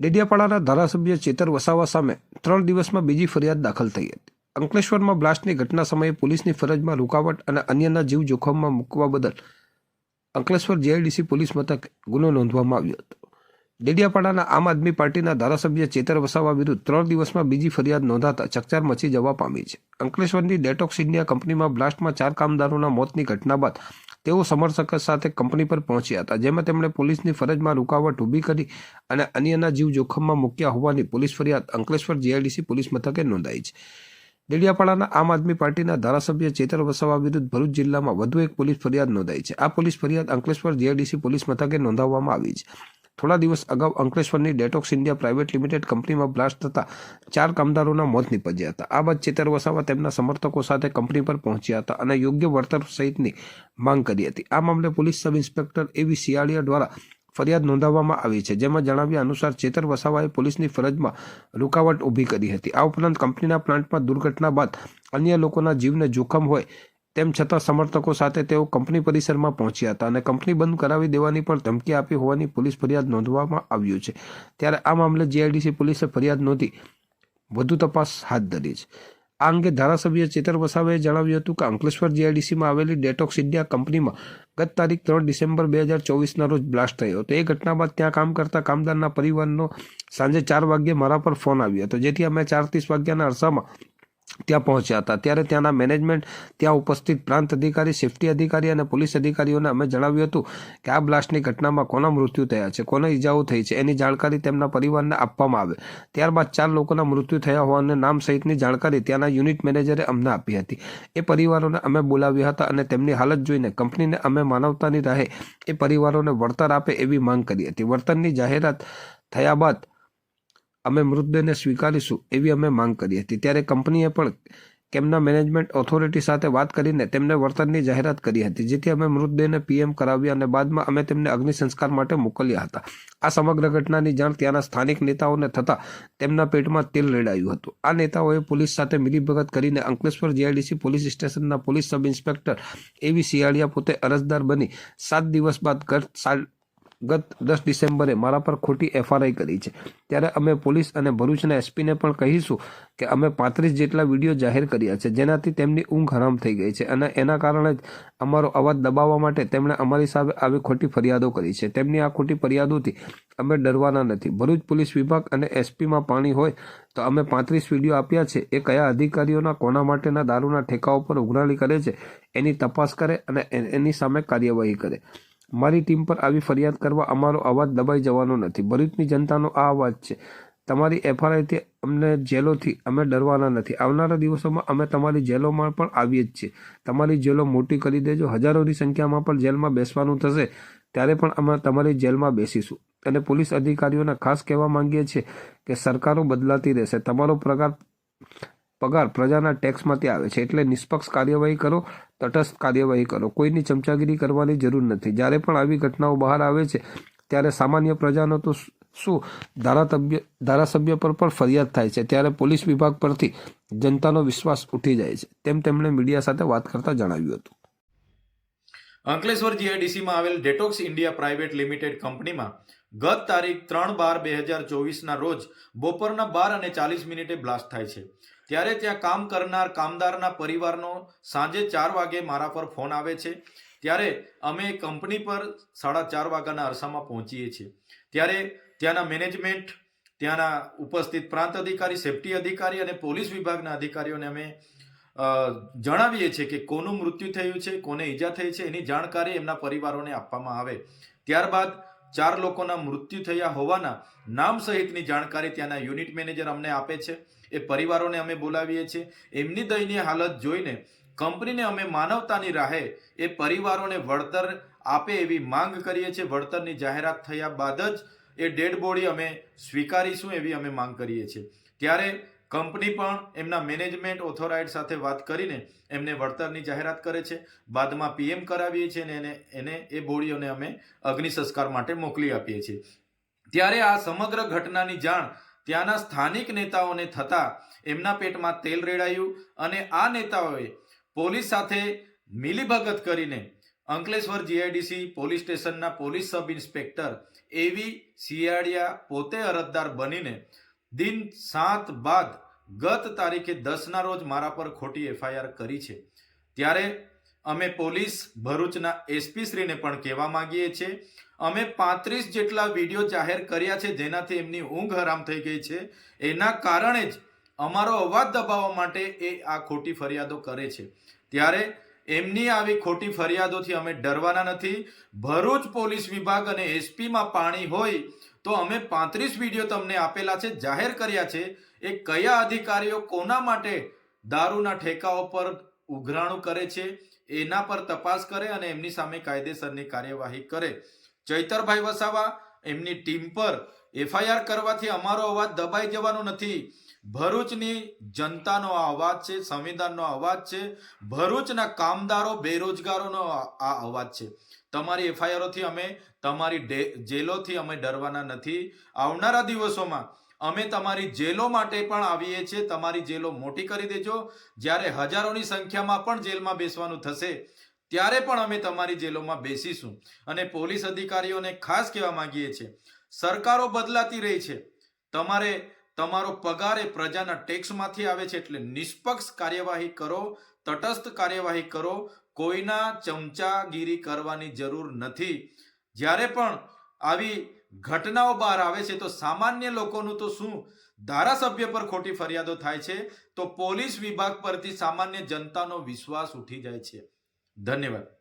ડેડિયાપાડાના ધારાસભ્ય ચેતર વસાવા સામે ત્રણ દિવસમાં બીજી ફરિયાદ દાખલ થઈ હતી. અંકલેશ્વરમાં બ્લાસ્ટની ઘટના સમયે પોલીસની ફરજમાં રૂકાવટ અને અન્યના જીવ જોખમમાં મૂકવા બદલ અંકલેશ્વર જેઆઈડીસી પોલીસ મથક ગુનો નોંધવામાં આવ્યો હતો. ડેડિયાપાડાના આમ આદમી પાર્ટીના ધારાસભ્ય ચેતર વસાવા વિરુદ્ધ ત્રણ દિવસમાં બીજી ફરિયાદ નોંધાતા ચકચાર મચી જવા પામી છે. અંકલેશ્વરની ડેટોક્સ ઇન્ડિયા કંપનીમાં બ્લાસ્ટમાં ચાર કામદારોના મોતની ઘટના બાદ તેઓ સમર્થક સાથે કંપની પર પહોંચ્યા હતા, જેમાં તેમણે પોલીસની ફરજમાં રૂકાવટ ઊભી કરી અને અન્યના જીવ જોખમમાં મૂક્યા હોવાની પોલીસ ફરિયાદ અંકલેશ્વર જીઆઈડીસી પોલીસ મથકે નોંધાઈ છે. ડેડિયાપાડાના આમ આદમી પાર્ટીના ધારાસભ્ય ચેતર વસાવા વિરુદ્ધ ભરૂચ જિલ્લામાં વધુ એક પોલીસ ફરિયાદ નોંધાઈ છે. આ પોલીસ ફરિયાદ અંકલેશ્વર જીઆઈડીસી પોલીસ મથકે નોંધાવવામાં આવી છે. થોડા દિવસ અગાઉ અંકલેશ્વરની ડેટોક્સ ઇન્ડિયા પ્રાઇવેટ લિમિટેડ કંપનીમાં બ્લાસ્ટ થતા ચાર કામદારોના મોત નીપજ્યા હતા. આ બાદ ચેતર વસાવા તેમના સમર્થકો સાથે કંપની પર પહોંચ્યા હતા અને યોગ્ય વળતર સહિતની માંગ કરી હતી. આ મામલે પોલીસ સબ ઇન્સ્પેક્ટર એવી શિયાળીયા દ્વારા ફરિયાદ નોંધાવવામાં આવી છે, જેમાં જણાવ્યા અનુસાર ચેતર વસાવાએ પોલીસની ફરજમાં રૂકાવટ ઊભી કરી હતી. આ ઉપરાંત કંપનીના પ્લાન્ટમાં દુર્ઘટના બાદ અન્ય લોકોના જીવને જોખમ હોય તેમ છતાં સમર્થકો સાથે તેઓ કંપની પરિસરમાં પહોંચ્યા હતા અને કંપની બંધ કરાવી દેવાની પણ ધમકી આપી હોવાની પોલીસ ફરિયાદ નોંધવામાં આવ્યું છે. ત્યારે આ મામલે જીઆઈડીસી પોલીસે ફરિયાદ નોંધી વધુ તપાસ હાથ ધરી છે. આ અંગે ધારાસભ્ય ચેતર વસાવાએ જણાવ્યું હતું કે અંકલેશ્વર જીઆઈડીસીમાં આવેલી ડેટોક્સ ઇન્ડિયા કંપનીમાં ગત તારીખ ત્રણ ડિસેમ્બર બે હજાર ચોવીસના રોજ બ્લાસ્ટ થયો હતો. એ ઘટના બાદ ત્યાં કામ કરતા કામદારના પરિવારનો સાંજે ચાર વાગ્યે મારા પર ફોન આવ્યો હતો, જેથી અમે ચાર ત્રીસ વાગ્યાના અરસામાં ત્યાં પહોંચ્યા હતા. ત્યારે ત્યાંના મેનેજમેન્ટ ત્યાં ઉપસ્થિત પ્રાંત અધિકારી સેફ્ટી અધિકારી અને પોલીસ અધિકારીઓને અમે જણાવ્યું હતું કે આ બ્લાસ્ટની ઘટનામાં કોના મૃત્યુ થયા છે, કોને ઈજાઓ થઈ છે, એની જાણકારી તેમના પરિવારને આપવામાં આવે. ત્યારબાદ ચાર લોકોના મૃત્યુ થયા હોવાને નામ સહિતની જાણકારી ત્યાંના યુનિટ મેનેજરે અમને આપી હતી. એ પરિવારોને અમે બોલાવ્યા હતા અને તેમની હાલત જોઈને કંપનીને અમે માનવતાની રાહે એ પરિવારોને વળતર આપે એવી માંગ કરી હતી. વળતરની જાહેરાત થયા બાદ અમે મૃતદેહને સ્વીકારીશું એવી અમે માંગ કરી હતી. ત્યારે કંપનીએ પણ કેમના મેનેજમેન્ટ ઓથોરિટી સાથે વાત કરીને તેમને વળતરની જાહેરાત કરી હતી, જેથી અમે મૃતદેહને પીએમ કરાવ્યા અને બાદમાં અમે તેમને અગ્નિ સંસ્કાર માટે મોકલ્યા હતા. આ સમગ્ર ઘટનાની જાણ ત્યાંના સ્થાનિક નેતાઓને થતાં તેમના પેટમાં તેલ રેડાયું હતું. આ નેતાઓએ પોલીસ સાથે મિલીભગત કરીને અંકલેશ્વર જીઆઈડીસી પોલીસ સ્ટેશનના police sub inspector A V Siyaliya પોતે અરજદાર બની સાત દિવસ બાદ સાલ ગત દસ ડિસેમ્બરે મારા પર ખોટી એફઆરઆઈ કરી છે. ત્યારે અમે પોલીસ અને ભરૂચના એસપીને પણ કહીશું કે અમે પાંત્રીસ જેટલા વીડિયો જાહેર કર્યા છે, જેનાથી તેમની ઊંઘ હરામ થઈ ગઈ છે અને એના કારણે જ અમારો અવાજ દબાવવા માટે તેમણે અમારી સામે આવી ખોટી ફરિયાદો કરી છે. તેમની આ ખોટી ફરિયાદોથી અમે ડરવાના નથી. ભરૂચ પોલીસ વિભાગ અને એસપીમાં પાણી હોય તો અમે પાંત્રીસ વીડિયો આપ્યા છે. એ કયા અધિકારીઓના, કોના માટેના દારૂના ઠેકાઓ પર ઉઘરાણી કરે છે, એની તપાસ કરે અને એની સામે કાર્યવાહી કરે. મારી ટીમ પર આવી ફરિયાદ કરવા અમારો અવાજ દબાઈ જવાનો નથી. ભરૂચની જનતાનો આ અવાજ છે. તમારી એફઆરઆઈથી અમને જેલોથી અમે ડરવાના નથી. આવનારા દિવસોમાં અમે તમારી જેલોમાં પણ આવીએ જ છીએ. તમારી જેલો મોટી કરી દેજો. હજારોની સંખ્યામાં પણ જેલમાં બેસવાનું થશે, ત્યારે પણ અમે તમારી જેલમાં બેસીશું. અને પોલીસ અધિકારીઓને ખાસ કહેવા માંગીએ છીએ કે સરકારો બદલાતી રહેશે. તમારો પગાર પગાર પ્રજાના ટેક્સમાંથી આવે છે એટલે નિષ્પક્ષ કાર્યવાહી કરો, તટસ્થ કાર્યવાહી કરો. કોઈની ચમચાગીરી કરવાની જરૂર નથી. જ્યારે પણ આવી ઘટનાઓ બહાર આવે છે, ત્યારે સામાન્ય પ્રજાનો તો શું? ધારાતભ્ય ધારાસભ્ય પર પણ ફરિયાદ થાય છે. ત્યારે પોલીસ વિભાગ પરથી જનતાનો વિશ્વાસ ઉઠી જાય છે. તેમ તેમણે મીડિયા સાથે વાત કરતા જણાવ્યું હતું. અંકલેશ્વર જીઆઈડીસીમાં આવેલ ડેટોક્સ ઇન્ડિયા પ્રાઇવેટ લિમિટેડ કંપનીમાં ગત તારીખ ત્રણ બાર બે હજાર ચોવીસના રોજ બપોરના બાર અને ચાલીસ મિનિટે બ્લાસ્ટ થાય છે. ત્યારે ત્યાં કામ કરનાર કામદારના પરિવારનો સાંજે ચાર વાગે મારા પર ફોન આવે છે. ત્યારે અમે કંપની પર સાડા ચાર વાગ્યાના અરસામાં પહોંચીએ છીએ. ત્યારે ત્યાંના મેનેજમેન્ટ, ત્યાંના ઉપસ્થિત પ્રાંત અધિકારી, સેફટી અધિકારી અને પોલીસ વિભાગના અધિકારીઓને અમે જણાવીએ છીએ કે કોનું મૃત્યુ થયું છે, કોને ઈજા થઈ છે, એની જાણકારી એમના પરિવારોને આપવામાં આવે. ત્યારબાદ ચાર લોકોના મૃત્યુ થયા હોવાના નામ સહિતની જાણકારી ત્યાંના યુનિટ મેનેજર અમને આપે છે. એ પરિવારોને અમે બોલાવીએ છીએ. એમની દયનીય હાલત જોઈને કંપનીને અમે માનવતાની રાહે એ પરિવારોને વળતર આપે એવી માંગ કરીએ છીએ. વળતરની જાહેરાત થયા બાદ જ એ ડેડ બોડી અમે સ્વીકારીશું એવી અમે માંગ કરીએ છીએ. ત્યારે કંપની પણ એમના મેનેજમેન્ટ ઓથોરાઇડ સાથે વાત કરીને એમને વળતરની જાહેરાત કરે છે. બાદમાં પીએમ કરાવીએ છીએ અને એને એને એ બોડીઓને અમે અગ્નિ સંસ્કાર માટે મોકલી આપીએ છીએ. ત્યારે આ સમગ્ર ઘટનાની જાણ ત્યાંના સ્થાનિક નેતાઓને થતાં એમના પેટમાં તેલ રેડાયું અને આ નેતાઓએ પોલીસ સાથે મિલીભગત કરીને અંકલેશ્વર જીઆઈડીસી પોલીસ સ્ટેશનના police sub inspector A V Siyadiya પોતે અરજદાર બનીને દિન સાત બાદ ગત તારીખે દસના રોજ મારા પર ખોટી એફઆઈઆર કરી છે. ત્યારે અમે પોલીસ ભરૂચના એસપી શ્રીને પણ કહેવા માંગીએ છીએ. અમે પાંત્રીસ જેટલા વીડિયો જાહેર કર્યા છે, જેનાથી એમની ઊંઘ હરામ થઈ ગઈ છે. એના કારણે જ અમારો અવાજ દબાવવા માટે એ આ ખોટી ફરિયાદો કરે છે. ત્યારે એમની આવી ખોટી ફરિયાદોથી અમે ડરવાના નથી. ભરૂચ પોલીસ વિભાગ અને એસપીમાં પાણી હોય તો અમે પાંત્રીસ વીડિયો તમને આપેલા છે, જાહેર કર્યા છે. એ કયા અધિકારીઓ કોના માટે દારૂના ઠેકાઓ પર ઉઘરાણું કરે છે, એના પર તપાસ કરે અને એમની સામે કાયદેસરની કાર્યવાહી કરે. ચૈતરભાઈ વસાવા એમની ટીમ પર એફઆઈઆર કરવાથી અમારો અવાજ દબાઈ જવાનો નથી. ભરૂચની જનતાનો આ અવાજ છે, સંવિધાનનો અવાજ છે, ભરૂચના કામદારો બેરોજગારોનો આ અવાજ છે. તમારી એફઆઈઆરોથી અમે, તમારી જેલોથી અમે ડરવાના નથી. આવનારા દિવસોમાં અમે તમારી જેલો માટે પણ આવીએ છીએ. તમારી જેલો મોટી કરી દેજો. જ્યારે હજારોની સંખ્યામાં પણ જેલમાં બેસવાનું થશે, ત્યારે પણ અમે તમારી જેલોમાં બેસીશું. અને પોલીસ અધિકારીઓને ખાસ કહેવા માંગીએ છીએ, સરકારો બદલાતી રહી છે. તમારે તમારો પગાર એ પ્રજાના ટેક્સમાંથી આવે છે એટલે નિષ્પક્ષ કાર્યવાહી કરો, તટસ્થ કાર્યવાહી કરો. કોઈના ચમચાગીરી કરવાની જરૂર નથી. જ્યારે પણ આવી ઘટનાઓ બહાર આવે છે, તો સામાન્ય લોકોનું તો શું? ધારાસભ્ય પર ખોટી ફરિયાદો થાય છે, તો પોલીસ વિભાગ પરથી સામાન્ય જનતાનો વિશ્વાસ ઉઠી જાય છે. ધન્યવાદ.